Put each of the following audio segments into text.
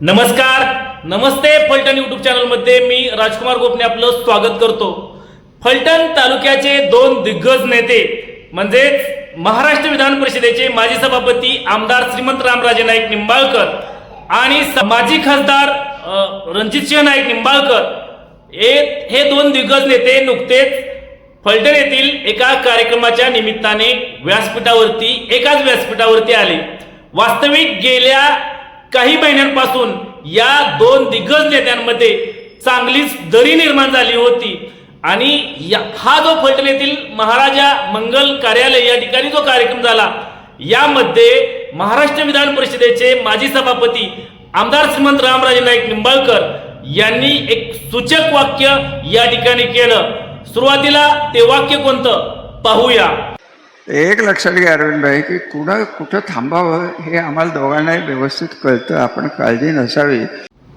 नमस्कार. नमस्ते फलटण युट्यूब चॅनलमध्ये मी राजकुमार गोपने आपलं स्वागत करतो. फलटण तालुक्याचे दोन दिग्गज नेते म्हणजेच महाराष्ट्र विधान परिषदेचे माजी सभापती आमदार श्रीमंत रामराजे नाईक निंबाळकर आणि माजी खासदार रणजितसिंह नाईक निंबाळकर हे हे दोन दिग्गज नेते नुकतेच फलटण येथील एका कार्यक्रमाच्या निमित्ताने व्यासपीठावरती एकाच व्यासपीठावरती आले. वास्तविक गेल्या काही महिन्यांपासून या दोन दिग्गज नेत्यांमध्ये चांगलीच दरी निर्माण झाली होती. आणि या- हा जो फलटण येथील महाराजा मंगल कार्यालय या ठिकाणी जो कार्यक्रम झाला यामध्ये महाराष्ट्र विधान परिषदेचे माजी सभापती आमदार श्रीमंत रामराजे नाईक निंबाळकर यांनी एक सूचक वाक्य या ठिकाणी केलं. सुरुवातीला ते वाक्य कोणतं? पाहूया. एक लक्षात घ्या अरविंदभाई की कुणा कुठं थांबावं हे आम्हाला दोघांनाही व्यवस्थित कळतं. आपण काळजी नसावी.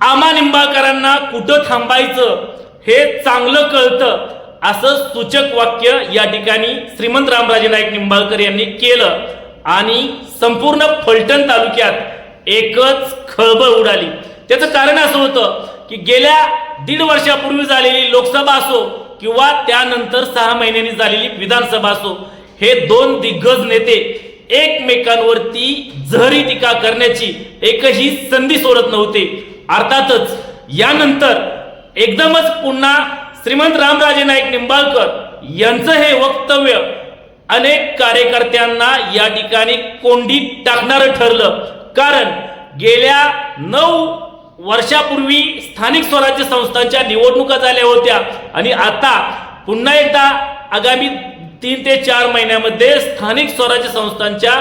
आम्हा निंबाळकरांना कुठं थांबायचं हे चांगलं कळतं असं सूचक वाक्य या ठिकाणी श्रीमंत रामराजे नाईक निंबाळकर यांनी केलं. आणि संपूर्ण फलटण तालुक्यात एकच खळबळ उडाली. त्याचं कारण असं होतं की गेल्या दीड वर्षापूर्वी झालेली लोकसभा असो किंवा त्यानंतर सहा महिन्यांनी झालेली विधानसभा असो हे दोन दिग्गज नेते एकमेकांवरती जहरी टीका करण्याची एकही संधी सोडत नव्हते. अर्थातच यानंतर एकदमच पुन्हा श्रीमंत रामराजे नाईक निंबाळकर यांचं हे वक्तव्य अनेक कार्यकर्त्यांना या ठिकाणी कोंडीत टाकणारं ठरलं. कारण गेल्या नऊ वर्षापूर्वी स्थानिक स्वराज्य संस्थांच्या निवडणुका झाल्या होत्या आणि आता पुन्हा एकदा आगामी तीन ते चार महिन्यामध्ये स्थानिक स्वराज्य संस्थांच्या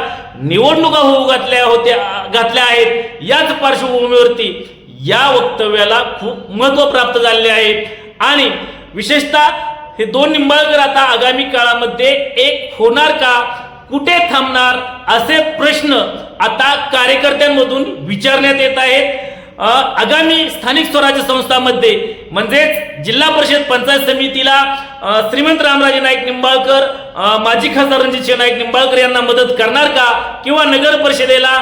निवडणुका होऊ घातल्या होत्या घातल्या आहेत. याच पार्श्वभूमीवरती या वक्तव्याला खूप महत्त्व प्राप्त झालेले आहे. आणि विशेषतः हे दोन निंबाळकर आता आगामी काळामध्ये एक होणार का? कुठे थांबणार? असे प्रश्न आता कार्यकर्त्यांमधून विचारण्यात येत आहेत. आगामी स्थानिक स्वराज्य संस्थांमध्ये म्हणजेच जिल्हा परिषद पंचायत समितीला श्रीमंत रामराजे नाईक निंबाळकर माजी खासदार रणजितसिंह नाईक निंबाळकर यांना मदत करणार का? किंवा नगर परिषदेला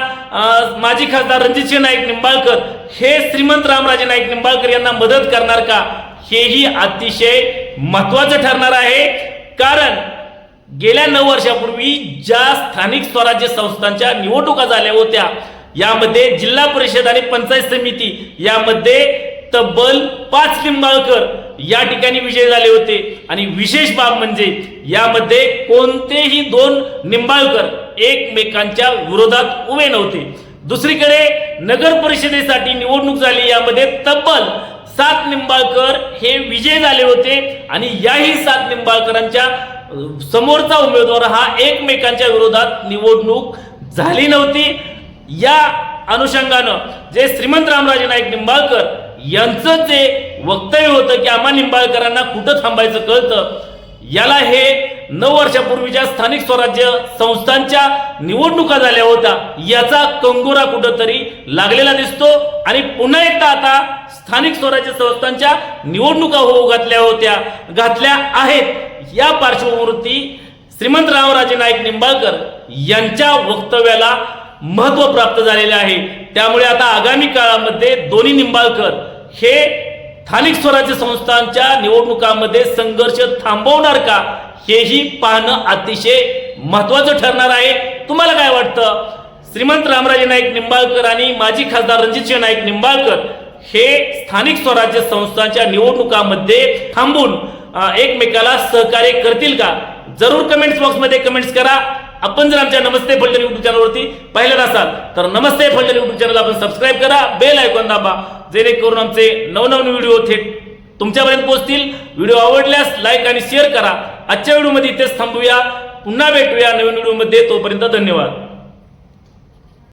माजी खासदार रणजितसिंह नाईक निंबाळकर हे श्रीमंत रामराजे नाईक निंबाळकर यांना मदत करणार का? हेही अतिशय महत्वाचं ठरणार आहे. कारण गेल्या नऊ वर्षापूर्वी ज्या स्थानिक स्वराज्य संस्थांच्या निवडणुका झाल्या होत्या यामध्ये जिल्हा परिषद आणि पंचायत समिती यामध्ये तब्बल पाच लिंबाळकर या ठिकाणी विजय झाले होते. आणि विशेष बाब म्हणजे यामध्ये कोणतेही दोन निंबाळकर एकमेकांच्या विरोधात उभे नव्हते. दुसरीकडे नगर परिषदेसाठी निवडणूक झाली यामध्ये तब्बल सात निंबाळकर हे विजय झाले होते. आणि याही सात निंबाळकरांच्या समोरचा उमेदवार हा एकमेकांच्या विरोधात निवडणूक झाली नव्हती. या अनुषंगानं जे श्रीमंत रामराजे नाईक निंबाळकर यांचं जे वक्तव्य होतं की आम्हा निंबाळकरांना कुठं थांबायचं कळतं याला हे नऊ वर्षापूर्वीच्या स्थानिक स्वराज्य संस्थांच्या निवडणुका झाल्या होत्या. याचा कंगोरा कुठंतरी लागलेला दिसतो आणि पुन्हा एकदा आता स्थानिक स्वराज्य संस्थांच्या निवडणुका होऊ घातल्या होत्या घातल्या आहेत. या पार्श्वभूमीवरती श्रीमंत रामराजे नाईक निंबाळकर यांच्या वक्तव्याला महत्त्व प्राप्त झालेले आहे. त्यामुळे आता आगामी काळामध्ये दोन्ही निंबाळकर हे स्थानिक स्वराज्य संस्थांच्या निवडणुकामध्ये संघर्ष थांबवणार का हेही पाहणं अतिशय महत्वाचं ठरणार आहे. तुम्हाला काय वाटतं? श्रीमंत रामराजे नाईक निंबाळकर आणि माजी खासदार रणजितसिंह नाईक निंबाळकर हे स्थानिक स्वराज्य संस्थांच्या निवडणुकामध्ये थांबून एकमेकाला सहकार्य करतील का? जरूर कमेंट्स बॉक्समध्ये कमेंट्स करा. आपण जर आमच्या नमस्ते फलटण युट्यूब चॅनलवरती पाहिलं नसाल तर नमस्ते फलटण युट्यूब चॅनल आपण सबस्क्राईब करा बेल ऐकून दाबा जेणेकरून आमचे नवनवीन व्हिडिओ थेट तुमच्यापर्यंत पोहोचतील. व्हिडिओ आवडल्यास लाईक आणि शेअर करा. आजच्या व्हिडिओमध्ये इथेच थांबूया. पुन्हा भेटूया नवीन व्हिडिओमध्ये तोपर्यंत धन्यवाद.